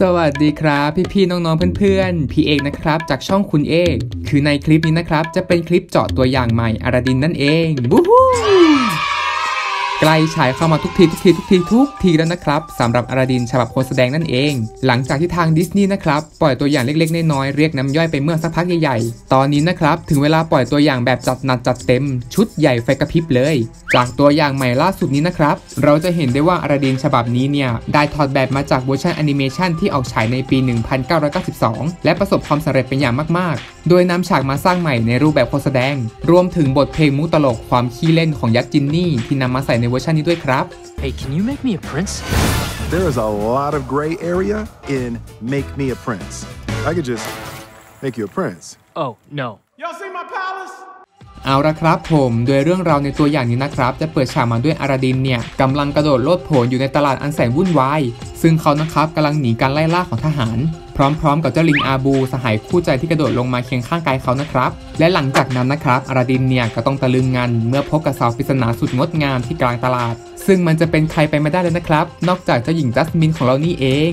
สวัสดีครับพี่ๆน้องๆเพื่อนๆพี่เอกนะครับจากช่องคุณเอก คือในคลิปนี้นะครับ จะเป็นคลิปเจาะตัวอย่างใหม่อาราดินนั่นเองวู้ ใกล้ฉายเข้ามาทุกทีทุกทีทุกทีทุกทีแล้วนะครับสำหรับอาราดินฉบับคนแสดงนั่นเอง หลังจากที่ทางดิสนีย์นะครับปล่อยตัวอย่างเล็กๆน้อยๆเรียกน้ำย่อยไปเมื่อสักพักใหญ่ๆ ตอนนี้นะครับถึงเวลาปล่อยตัวอย่างแบบจัดหนักจัดเต็ม ชุดใหญ่ไฟกระพริบเลย จากตัวอย่างใหม่ล่าสุดนี้นะครับเราจะเห็นได้ว่าอาราดินฉบับนี้เนี่ยได้ถอดแบบมาจากเวอร์ชันแอนิเมชันที่ออกฉายในปี 1992 และประสบความสำเร็จเป็นอย่างมากๆ โดยนำฉากมาสร้างใหม่ในรูปแบบคนแสดง รวมถึงบทเพลงมุตลกความขี้เล่นของยักษ์จินนี่ที่นำมาใส่ในเวอร์ชันนี้ด้วยครับ Hey, can you make me a prince? There is a lot of gray area in Make Me a Prince. I could just make you a prince. Oh, no. Y'all see my palace? เอาละครับผมโดยเรื่องราวในตัวอย่างนี้นะครับ จะเปิดฉากมาด้วยอาราดินเนี่ยกำลังกระโดดโลดโผนอยู่ในตลาดอันแสนวุ่นวาย ซึ่งเขานะครับกำลังหนีการไล่ล่าของทหาร พร้อมๆ กับเจ้าลิงอาบู สหายคู่ใจที่กระโดดลงมาเคียงข้างกายเขานะครับ และหลังจากนั้นนะครับอาราดินเนี่ยก็ต้องตะลึงงันเมื่อพบกับสาวปริศนาสุดงดงามที่กลางตลาด ซึ่งมันจะเป็นใครไปไม่ได้เลยนะครับ นอกจากเจ้าหญิงจัสมินของเรานี่เอง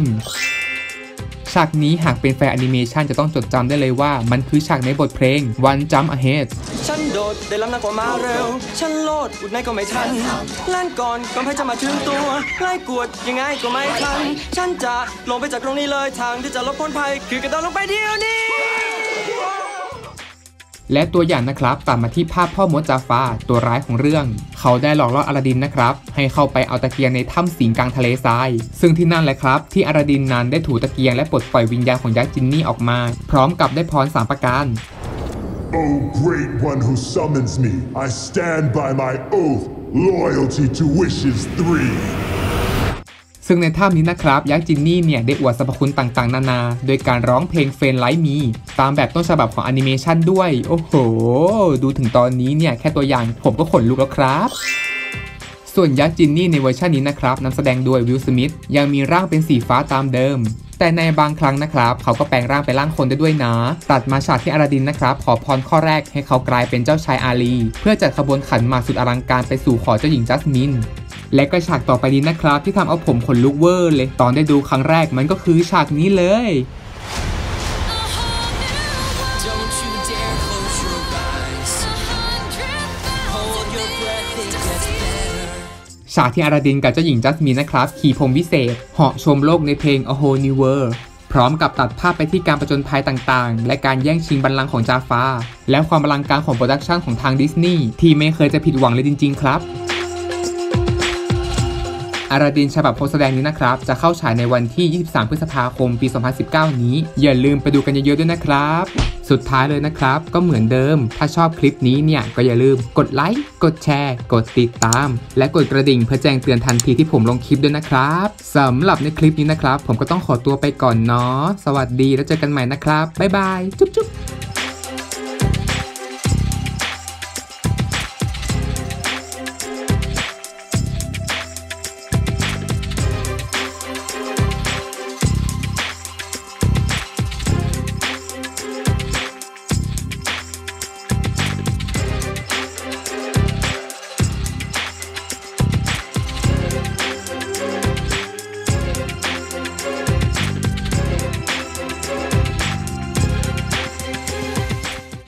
ฉากนี้หากเป็นแฟนแอนิเมชันจะต้องจดจำได้เลยว่า มันคือฉากในบทเพลง One Jump Ahead ฉัน โดดได้ล้ำหนักกว่ามาเร็ว ฉันโลดอุดในก็ไม่ทันแล่นก่อนก่อนให้จะมาถึงตัวไล่กวดยังไงก็ไม่ทัน ฉันจะลงไปจากตรงนี้เลยทางที่จะลบพ้นภัย คือกระโดดลงไปเดียวนี้และตัวอย่างนะครับตัดมาที่ภาพพ่อมดจาฟาตัวร้ายของเรื่อง เขาได้หลอกล่ออาราดินนะครับ ให้เข้าไปเอาตะเกียงในถ้ำสิงกลางทะเลทราย ซึ่งที่นั่นแหละครับ ที่อาราดินนั้นได้ถูตะเกียงและปลดปล่อยวิญญาณของยักษ์จินนี่ออกมา พร้อมกับได้พรสามประการ O great one who summons me, I stand by my oath, loyalty to wishes three. ซึ่งในถ้ำนี้นะครับ ยักษ์จินนี่เนี่ย ได้อวดสรรพคุณต่างๆ นานา โดยการร้องเพลงเฟรนไลท์มี ตามแบบต้นฉบับของแอนิเมชันด้วย โอ้โห ดูถึงตอนนี้เนี่ย แค่ตัวอย่างผมก็ขนลุกแล้วครับส่วนยักษ์จินนี่ในเวอร์ชันนี้นะครับนำแสดงโดยวิลสมิธยังมีร่างเป็นสีฟ้าตามเดิม แต่ในบางครั้งนะครับเขาก็แปลงร่างเป็นร่างคนได้ด้วยนะ ตัดมาฉากที่อาราดินนะครับขอพรข้อแรกให้เขากลายเป็นเจ้าชายอาลี เพื่อจัดขบวนขันหมากสุดอลังการไปสู่ขอเจ้าหญิงจัสมินและก็ฉากต่อไปนี้นะครับ ที่ทำเอาผมขนลุกเวอร์เลยตอนได้ดูครั้งแรกมันก็คือฉากนี้เลย ฉากที่อาราดินกับเจ้าหญิงจัสมินนะครับ ขี่พรมวิเศษ เหาะชมโลกในเพลง A Whole New World พร้อมกับตัดภาพไปที่การประจนภัยต่างๆ และการแย่งชิงบัลลังก์ของจาฟา และความอลังการของโปรดักชันของทางดิสนีย์ที่ไม่เคยจะผิดหวังเลยจริง ๆ ครับ อาราดินฉบับโพสต์แสดงนี้นะครับ จะเข้าฉายในวันที่ 23 พฤษภาคม ปี 2019 นี้ อย่าลืมไปดูกันเยอะๆด้วยนะครับ สุดท้ายเลยนะครับ ก็เหมือนเดิม ถ้าชอบคลิปนี้เนี่ย ก็อย่าลืมกดไลค์ กดแชร์ กดติดตาม และกดกระดิ่งเพื่อแจ้งเตือนทันทีที่ผมลงคลิปด้วยนะครับสำหรับในคลิปนี้นะครับ ผมก็ต้องขอตัวไปก่อนเนาะ สวัสดีแล้วเจอกันใหม่นะครับ บ๊ายบาย จุ๊บๆ